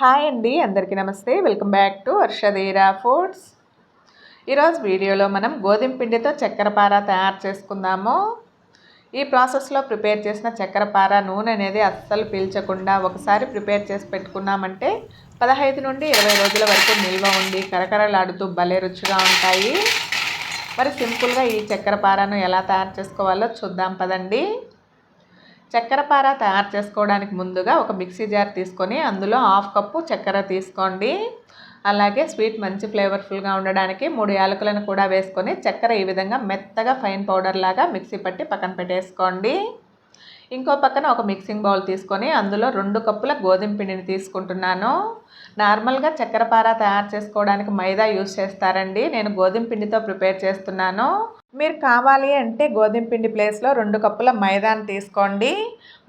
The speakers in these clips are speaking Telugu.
హాయ్ అండి అందరికీ నమస్తే. Welcome back to Varshadheera foods. ఈరోజు వీడియోలో మనం గోధుమ పిండితో చక్కెరపార తయారు చేసుకుందాము. ఈ ప్రాసెస్లో ప్రిపేర్ చేసిన చక్కెరపార నూనె అనేది అస్సలు పీల్చకుండా ఒకసారి ప్రిపేర్ చేసి పెట్టుకున్నామంటే పదహైదు నుండి ఇరవై రోజుల వరకు నిల్వ ఉండి కరకరలాడుతూ భలే రుచిగా ఉంటాయి. మరి సింపుల్గా ఈ చక్కెరపారను ఎలా తయారు చేసుకోవాలో చూద్దాం పదండి. చక్కెర పార తయారు చేసుకోవడానికి ముందుగా ఒక మిక్సీ జార్ తీసుకొని అందులో హాఫ్ కప్పు చక్కెర తీసుకోండి. అలాగే స్వీట్ మంచి ఫ్లేవర్ఫుల్గా ఉండడానికి మూడు యాలకులను కూడా వేసుకొని చక్కెర ఈ విధంగా మెత్తగా ఫైన్ పౌడర్ లాగా మిక్సీ పట్టి పక్కన పెట్టేసుకోండి. ఇంకో పక్కన ఒక మిక్సింగ్ బౌల్ తీసుకొని అందులో రెండు కప్పుల గోధుమ పిండిని తీసుకుంటున్నాను. నార్మల్గా చక్కెరపార తయారు చేసుకోవడానికి మైదా యూస్ చేస్తారండి. నేను గోధుమ పిండితో ప్రిపేర్ చేస్తున్నాను. మీరు కావాలి అంటే గోధుమ పిండి ప్లేస్లో రెండు కప్పుల మైదాని తీసుకోండి.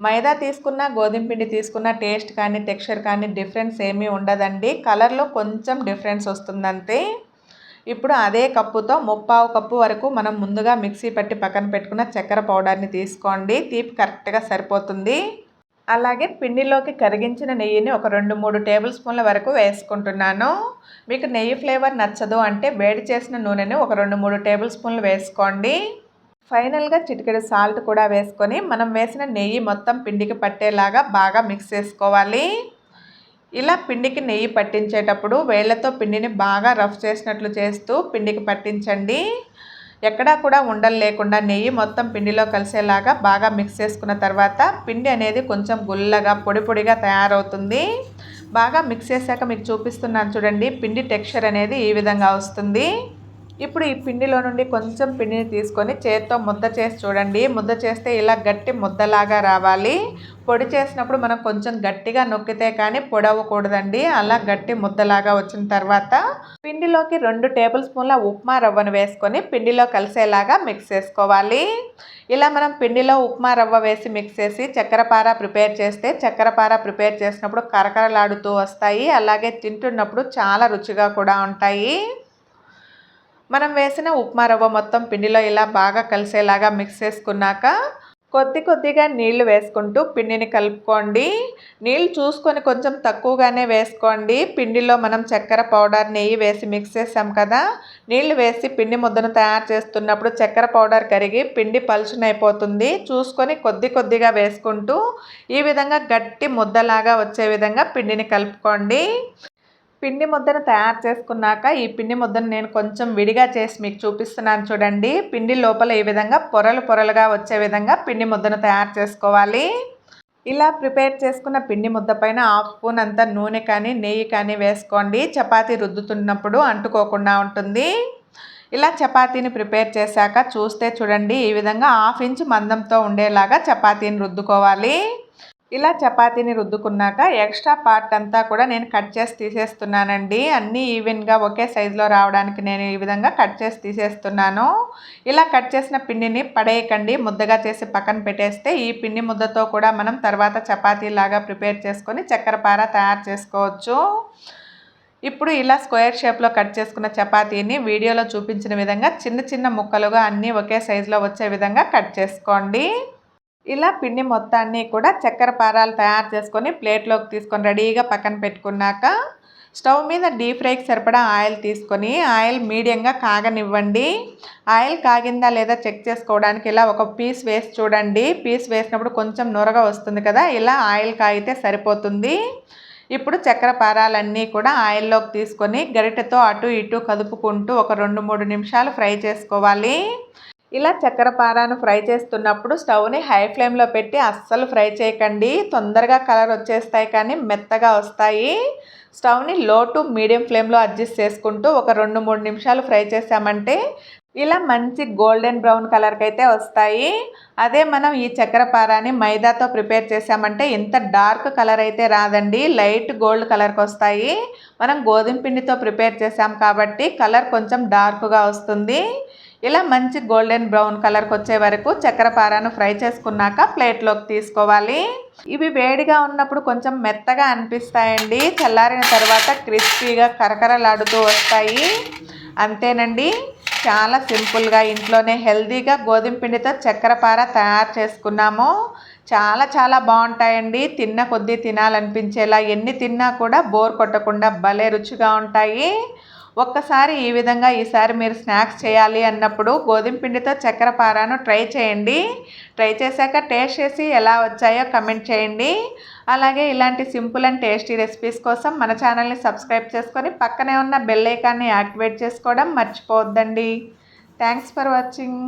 మైదా తీసుకున్న గోధుమ పిండి తీసుకున్న టేస్ట్ కానీ టెక్స్చర్ కానీ డిఫరెన్స్ ఏమీ ఉండదండి. కలర్లో కొంచెం డిఫరెన్స్ వస్తుందంతే. ఇప్పుడు అదే కప్పుతో ముప్పావు కప్పు వరకు మనం ముందుగా మిక్సీ పట్టి పక్కన పెట్టుకున్న చక్కెర పౌడర్ని తీసుకోండి. తీపి కరెక్ట్గా సరిపోతుంది. అలాగే పిండిలోకి కరిగించిన నెయ్యిని ఒక రెండు మూడు టేబుల్ స్పూన్ల వరకు వేసుకుంటున్నాను. మీకు నెయ్యి ఫ్లేవర్ నచ్చదు అంటే వేడి చేసిన నూనెని ఒక రెండు మూడు టేబుల్ స్పూన్లు వేసుకోండి. ఫైనల్గా చిటికెడు సాల్ట్ కూడా వేసుకొని మనం వేసిన నెయ్యి మొత్తం పిండికి పట్టేలాగా బాగా మిక్స్ చేసుకోవాలి. ఇలా పిండికి నెయ్యి పట్టించేటప్పుడు వేళ్ళతో పిండిని బాగా రఫ్ చేసినట్లు చేస్తూ పిండికి పట్టించండి. ఎక్కడా కూడా ఉండలు లేకుండా నెయ్యి మొత్తం పిండిలో కలిసేలాగా బాగా మిక్స్ చేసుకున్న తర్వాత పిండి అనేది కొంచెం గుల్లగా పొడి పొడిగా తయారవుతుంది. బాగా మిక్స్ చేశాక మీకు చూపిస్తున్నాను చూడండి పిండి టెక్స్చర్ అనేది ఈ విధంగా వస్తుంది. ఇప్పుడు ఈ పిండిలో నుండి కొంచెం పిండిని తీసుకొని చేత్తో ముద్ద చేసి చూడండి. ముద్ద చేస్తే ఇలా గట్టి ముద్దలాగా రావాలి. పొడి చేసినప్పుడు మనం కొంచెం గట్టిగా నొక్కితే కానీ పొడవకూడదండి. అలా గట్టి ముద్దలాగా వచ్చిన తర్వాత పిండిలోకి రెండు టేబుల్ స్పూన్ల ఉప్మా రవ్వను వేసుకొని పిండిలో కలిసేలాగా మిక్స్ చేసుకోవాలి. ఇలా మనం పిండిలో ఉప్మా రవ్వ వేసి మిక్స్ చేసి చక్కెరపార ప్రిపేర్ చేస్తే చక్కెరపార ప్రిపేర్ చేసినప్పుడు కరకరలాడుతూ వస్తాయి. అలాగే తింటున్నప్పుడు చాలా రుచిగా కూడా ఉంటాయి. మనం వేసిన ఉప్మా రవ్వ మొత్తం పిండిలో ఇలా బాగా కలిసేలాగా మిక్స్ చేసుకున్నాక కొద్ది కొద్దిగా నీళ్ళు వేసుకుంటూ పిండిని కలుపుకోండి. నీళ్ళు చూసుకొని కొంచెం తక్కువగానే వేసుకోండి. పిండిలో మనం చక్కెర పౌడర్ నెయ్యి వేసి మిక్స్ చేసాం కదా. నీళ్ళు వేసి పిండి ముద్దను తయారు చేస్తున్నప్పుడు చక్కెర పౌడర్ కరిగి పిండి పలుచునైపోతుంది చూసుకొని కొద్ది కొద్దిగా వేసుకుంటూ ఈ విధంగా గట్టి ముద్దలాగా వచ్చే విధంగా పిండిని కలుపుకోండి. పిండి ముద్దను తయారు చేసుకున్నాక ఈ పిండి ముద్దను నేను కొంచెం విడిగా చేసి మీకు చూపిస్తున్నాను చూడండి. పిండి లోపల ఈ విధంగా పొరలు పొరలుగా వచ్చే విధంగా పిండి ముద్దను తయారు చేసుకోవాలి. ఇలా ప్రిపేర్ చేసుకున్న పిండి ముద్ద పైన హాఫ్ స్పూన్ అంతా నూనె కానీ నెయ్యి కానీ వేసుకోండి. చపాతీ రుద్దుతున్నప్పుడు అంటుకోకుండా ఉంటుంది. ఇలా చపాతీని ప్రిపేర్ చేశాక చూస్తే చూడండి ఈ విధంగా హాఫ్ ఇంచ్ మందంతో ఉండేలాగా చపాతీని రుద్దుకోవాలి. ఇలా చపాతీని రుద్దుకున్నాక ఎక్స్ట్రా పార్ట్ అంతా కూడా నేను కట్ చేసి తీసేస్తున్నానండి. అన్నీ ఈవెన్గా ఒకే సైజులో రావడానికి నేను ఈ విధంగా కట్ చేసి తీసేస్తున్నాను. ఇలా కట్ చేసిన పిండిని పడేయకండి. ముద్దగా చేసి పక్కన పెట్టేస్తే ఈ పిండి ముద్దతో కూడా మనం తర్వాత చపాతీలాగా ప్రిపేర్ చేసుకొని చక్కెరపార తయారు చేసుకోవచ్చు. ఇప్పుడు ఇలా స్క్వేర్ షేప్లో కట్ చేసుకున్న చపాతీని వీడియోలో చూపించిన విధంగా చిన్న చిన్న ముక్కలుగా అన్నీ ఒకే సైజులో వచ్చే విధంగా కట్ చేసుకోండి. ఇలా పిండి మొత్తాన్ని కూడా చక్కెర పారాలు తయారు చేసుకొని ప్లేట్లోకి తీసుకొని రెడీగా పక్కన పెట్టుకున్నాక స్టవ్ మీద డీప్ ఫ్రైకి సరిపడా ఆయిల్ తీసుకొని ఆయిల్ మీడియంగా కాగనివ్వండి. ఆయిల్ కాగిందా లేదా చెక్ చేసుకోవడానికి ఇలా ఒక పీస్ వేసి చూడండి. పీస్ వేసినప్పుడు కొంచెం నొరగా వస్తుంది కదా ఇలా ఆయిల్ కాగితే సరిపోతుంది. ఇప్పుడు చక్కెర పారాలన్నీ కూడా ఆయిల్లోకి తీసుకొని గరిటెతో అటు ఇటు కదుపుకుంటూ ఒక రెండు మూడు నిమిషాలు ఫ్రై చేసుకోవాలి. ఇలా చక్కెర పారాను ఫ్రై చేస్తున్నప్పుడు స్టవ్ని హై ఫ్లేమ్లో పెట్టి అస్సలు ఫ్రై చేయకండి. తొందరగా కలర్ వచ్చేస్తాయి కానీ మెత్తగా వస్తాయి. స్టవ్ని లో టు మీడియం ఫ్లేమ్లో అడ్జస్ట్ చేసుకుంటూ ఒక రెండు మూడు నిమిషాలు ఫ్రై చేసామంటే ఇలా మంచి గోల్డెన్ బ్రౌన్ కలర్కి అయితే వస్తాయి. అదే మనం ఈ చక్కెర పారాని మైదాతో ప్రిపేర్ చేసామంటే ఇంత డార్క్ కలర్ అయితే రాదండి. లైట్ గోల్డ్ కలర్కి వస్తాయి మనం గోధుమ పిండితో ప్రిపేర్ చేసాం కాబట్టి కలర్ కొంచెం డార్క్గా వస్తుంది. ఇలా మంచి గోల్డెన్ బ్రౌన్ కలర్కి వచ్చే వరకు చక్కెర పారాను ఫ్రై చేసుకున్నాక ప్లేట్లోకి తీసుకోవాలి. ఇవి వేడిగా ఉన్నప్పుడు కొంచెం మెత్తగా అనిపిస్తాయండి. చల్లారిన తర్వాత క్రిస్పీగా కరకరలాడుతూ వస్తాయి. అంతేనండి. చాలా సింపుల్గా ఇంట్లోనే హెల్తీగా గోధుమ పిండితో చక్కెరపార తయారు చేసుకున్నాము. చాలా చాలా బాగుంటాయండి. తిన్న కొద్దీ తినాలనిపించేలా ఎన్ని తిన్నా కూడా బోర్ కొట్టకుండా భలే రుచిగా ఉంటాయి. ఒక్కసారి ఈ విధంగా ఈసారి మీరు స్నాక్స్ చేయాలి అన్నప్పుడు గోధుమ పిండితో చక్కెర పారాను ట్రై చేయండి. ట్రై చేశాక టేస్ట్ చేసి ఎలా వచ్చాయో కమెంట్ చేయండి. అలాగే ఇలాంటి సింపుల్ అండ్ టేస్టీ రెసిపీస్ కోసం మన ఛానల్ని సబ్స్క్రైబ్ చేసుకొని పక్కనే ఉన్న బెల్ ఐకాన్ని యాక్టివేట్ చేసుకోవడం మర్చిపోవద్దండి. Thanks for watching.